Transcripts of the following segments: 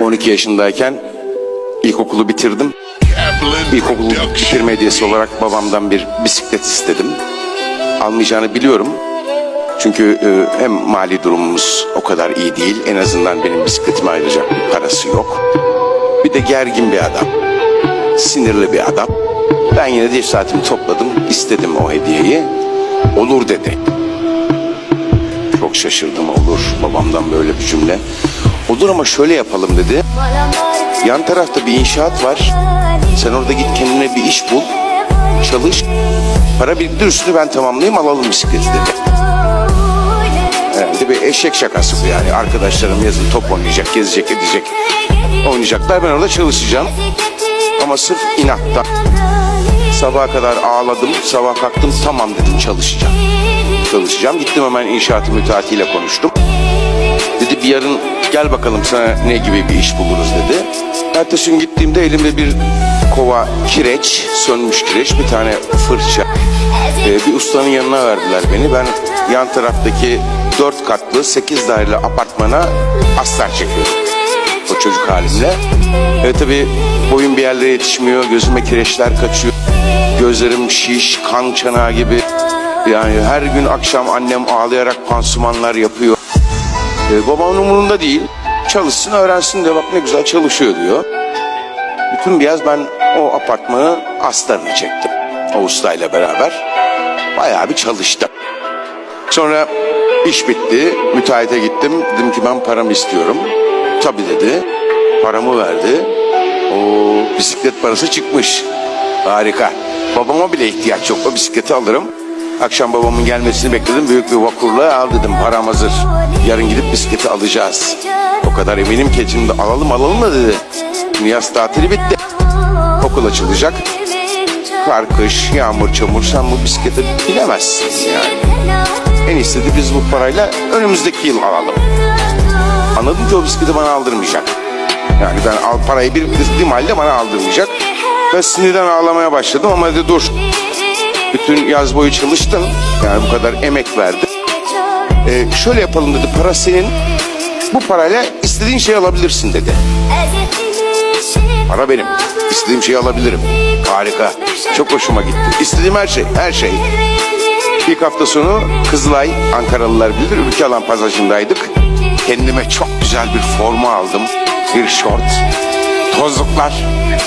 12 yaşındayken ilkokulu bitirdim. İlkokulu bitirme hediyesi olarak babamdan bir bisiklet istedim. Almayacağını biliyorum. Çünkü e, hem mali durumumuz o kadar iyi değil. En azından benim bisikletime ayıracak bir parası yok. Bir de gergin bir adam. Sinirli bir adam. Ben yine de cesaretimi topladım. istedim o hediyeyi. Olur dedi. Çok şaşırdım olur babamdan böyle bir cümle. Olur ama şöyle yapalım dedi. Yan tarafta bir inşaat var. Sen orada git kendine bir iş bul. Çalış. Para biriktir üstünü ben tamamlayayım alalım bisikleti dedi. Herhalde bir eşek şakası bu yani. Arkadaşlarım yazın top oynayacak, gezecek, edecek. Oynayacaklar ben orada çalışacağım. Ama sırf inattan sabaha kadar ağladım. Sabah kalktım tamam dedim çalışacağım. Çalışacağım. Gittim hemen inşaatı müteahhitiyle konuştum. Dedi bir yarın gel bakalım sana ne gibi bir iş buluruz dedi. Ertesi gün gittiğimde elimde bir kova kireç, sönmüş kireç, bir tane fırça. Ee, bir ustanın yanına verdiler beni. Ben yan taraftaki dört katlı sekiz daireli apartmana astar çekiyorum. O çocuk halimle. E tabi boyum bir yerlere yetişmiyor, gözüme kireçler kaçıyor. Gözlerim şiş, kan çanağı gibi. Yani her gün akşam annem ağlayarak pansumanlar yapıyor. Ee, babamın umurunda değil. Çalışsın öğrensin de bak ne güzel çalışıyor diyor. Bütün bir yaz ben o apartmanı astarını çektim. O ustayla beraber. Bayağı bir çalıştım. Sonra iş bitti. Müteahhite gittim. Dedim ki ben paramı istiyorum. Tabii dedi. Paramı verdi. O bisiklet parası çıkmış. Harika. Babama bile ihtiyaç yok. O bisikleti alırım. Akşam babamın gelmesini bekledim. Büyük bir vakurla al dedim. Param hazır. Yarın gidip bisikleti alacağız. O kadar eminim ki şimdi alalım alalım da dedi. Şimdi yaz tatili bitti. Okul açılacak. Kar, kış, yağmur, çamur sen bu bisiklete binemezsin yani. En de biz bu parayla önümüzdeki yıl alalım. Anladım ki o bisikleti bana aldırmayacak. Yani ben al parayı bir biriktirdiğim halde bana aldırmayacak. Ben sinirden ağlamaya başladım ama dedi dur. Bütün yaz boyu çalıştın. Yani bu kadar emek verdin. Ee, şöyle yapalım dedi para senin. Bu parayla istediğin şeyi alabilirsin dedi. Para benim. İstediğim şeyi alabilirim. Harika. Çok hoşuma gitti. İstediğim her şey, her şey. İlk hafta sonu Kızılay, Ankaralılar bilir, ülke alan pasajındaydık. Kendime çok güzel bir forma aldım. Bir şort, tozluklar,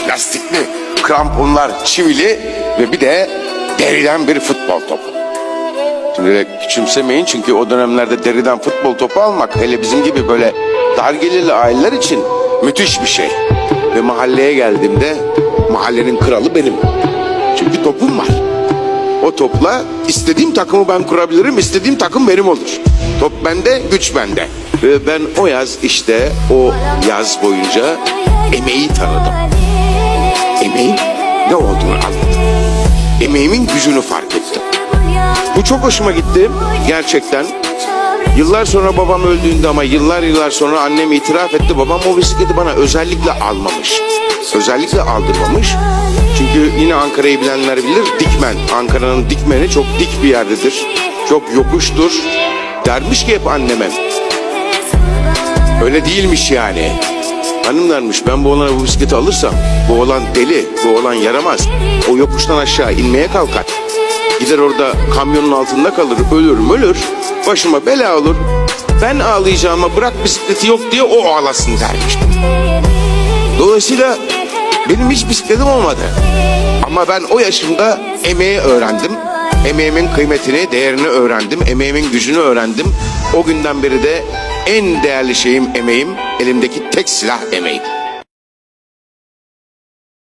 lastikli, kramponlar, çivili ve bir de deriden bir futbol topu. Küçümsemeyin çünkü o dönemlerde deriden futbol topu almak hele bizim gibi böyle dar gelirli aileler için müthiş bir şey. Ve mahalleye geldiğimde mahallenin kralı benim. Çünkü topum var. O topla istediğim takımı ben kurabilirim, istediğim takım benim olur. Top bende, güç bende. Ve ben o yaz işte o yaz boyunca emeği tanıdım. Emeğin ne olduğunu anladım. Emeğimin gücünü fark ettim. Bu çok hoşuma gitti gerçekten. Yıllar sonra babam öldüğünde ama yıllar yıllar sonra annem itiraf etti. Babam o bisikleti bana özellikle almamış. Özellikle aldırmamış. Çünkü yine Ankara'yı bilenler bilir. Dikmen. Ankara'nın dikmeni çok dik bir yerdedir. Çok yokuştur. Dermiş ki hep anneme. Öyle değilmiş yani. Hanımlarmış ben bu oğlana bu bisikleti alırsam bu oğlan deli, bu oğlan yaramaz. O yokuştan aşağı inmeye kalkar. Gider orada kamyonun altında kalır, ölür ölür. Başıma bela olur. Ben ağlayacağıma bırak bisikleti yok diye o ağlasın dermiş. Dolayısıyla benim hiç bisikletim olmadı. Ama ben o yaşımda emeği öğrendim. Emeğimin kıymetini, değerini öğrendim. Emeğimin gücünü öğrendim. O günden beri de en değerli şeyim emeğim. Elimdeki tek silah emeğim.